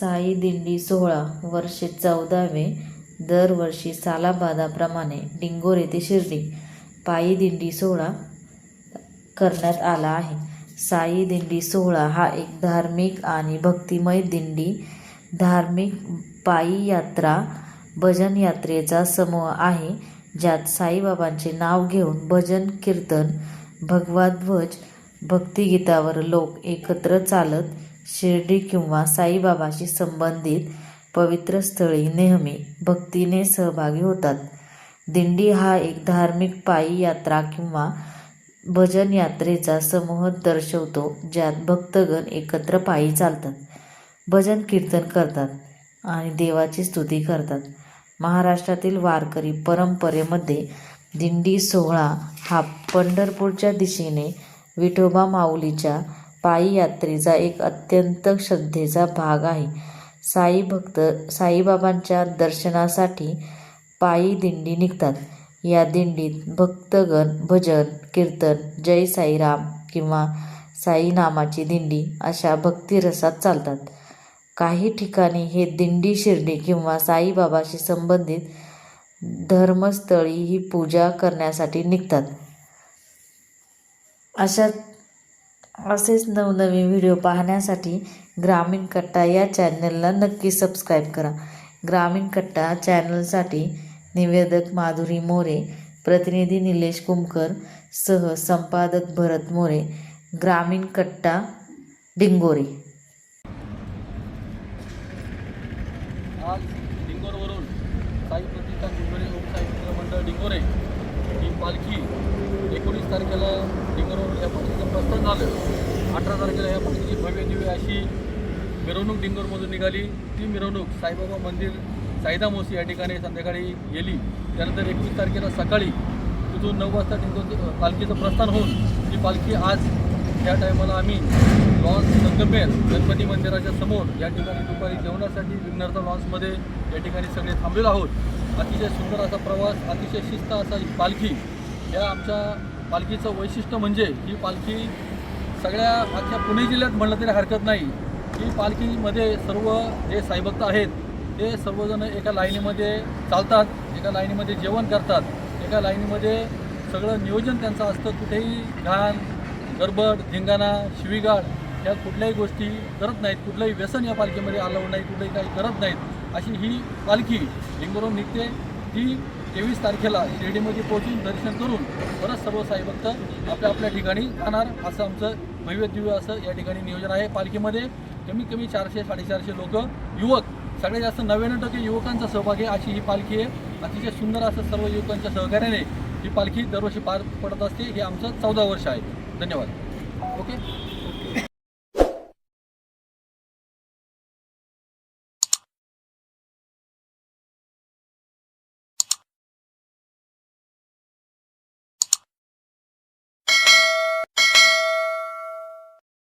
साई दिंडी सोहळा वर्षे चौदावे दरवर्षी सालाबादाप्रमाणे डिंगोर येथे शिर्डी पायी दिंडी सोहळा करण्यात आला आहे. साई दिंडी सोहळा हा एक धार्मिक आणि भक्तिमय दिंडी. धार्मिक पायी यात्रा भजन यात्रेचा समूह आहे ज्यात साईबाबांचे नाव घेऊन भजन कीर्तन भगवाध्वज भक्तिगीतावर लोक एकत्र चालत शिर्डी किंवा साईबाबाशी संबंधित पवित्र स्थळी नेहमी भक्तीने सहभागी होतात. दिंडी हा एक धार्मिक पायी यात्रा किंवा भजन यात्रेचा समूह दर्शवतो ज्यात भक्तगण एकत्र पायी चालतात भजन कीर्तन करतात आणि देवाची स्तुती करतात. महाराष्ट्रातील वारकरी परंपरेमध्ये दिंडी सोहळा हा पंढरपूरच्या दिशेने विठोबा माऊलीच्या पायी यात्रेचा एक अत्यंत श्रद्धेचा भाग आहे. साई भक्त साईबाबांच्या दर्शनासाठी पायी दिंडी निघतात. या दिंडीत भक्तगण भजन कीर्तन जय साईराम किंवा साई नामाची दिंडी अशा भक्तिरसात चालतात. काही ठिकाणी हे दिंडी शिर्डी किंवा साईबाबाशी संबंधित धर्मस्थळी ही पूजा करण्यासाठी निघतात. अशा असेच नवनवीन व्हिडिओ पाहण्यासाठी ग्रामीण कट्टा या चॅनलला नक्की सबस्क्राईब करा. ग्रामीण कट्टा चॅनलसाठी निवेदक माधुरी मोरे प्रतिनिधी निलेश कुमकर सह संपादक भरत मोरे ग्रामीण कट्टा डिंगोरे. आज डिंगोरवरून साई प्रतिष्ठान डिंगोरे मंडळ डिंगोरे ही पालखी एकोणीस तारखेला डिंगोरवरून या पालखीचं प्रस्थान झालं. अठरा तारखेला या पालखीची भव्य दिव्य अशी मिरवणूक डिंगोरमधून निघाली. ती मिरवणूक साईबाबा मंदिर साईदा मोसी या ठिकाणी संध्याकाळी गेली. त्यानंतर एकवीस तारखेला सकाळी तिथून नऊ वाजता डिंगोर पालखीचं प्रस्थान होऊन ती पालखी आज त्या टायमाला आम्ही लॉन्स संगमेर गणपती मंदिराच्या समोर या ठिकाणी दुपारी जेवणासाठी विघ्नर्थ लॉन्समध्ये या ठिकाणी सगळे थांबलेलो आहोत. अतिशय सुंदर असा प्रवास अतिशय शिस्त असा पालखी या आमच्या पालखीचं वैशिष्ट्य म्हणजे ही पालखी सगळ्या अख्ख्या पुणे जिल्ह्यात म्हणलं तरी हरकत नाही. ही पालखीमध्ये सर्व जे साईभक्त आहेत ते सर्वजण एका लाईनीमध्ये चालतात एका लाईनीमध्ये जेवण करतात एका लाईनीमध्ये सगळं नियोजन त्यांचं असतं. कुठेही घाण गडबड धिंगाणा शिवीगाळ ह्या कुठल्याही गोष्टी करत नाहीत. कुठलंही व्यसन या पालखीमध्ये आलं नाही कुठलंही काही करत नाहीत. अशी ही पालखी लिंगोरून निघते. ती तेवीस तारखेला शिर्डीमध्ये पोहोचून दर्शन करून परत सर्व साईभक्त आपल्या आपल्या ठिकाणी जाणार. असं आमचं भव्य दिव्य असं या ठिकाणी नियोजन आहे. पालखीमध्ये कमीत कमी चारशे साडेचारशे लोक युवक सगळ्यात जास्त नव्याण्णव टक्के युवकांचा सहभाग आहे. अशी ही पालखी आहे. अतिशय सुंदर असं सर्व युवकांच्या सहकार्याने ही पालखी दरवर्षी पार पडत असते. हे आमचं चौदा वर्ष आहे. धन्यवाद. ओके?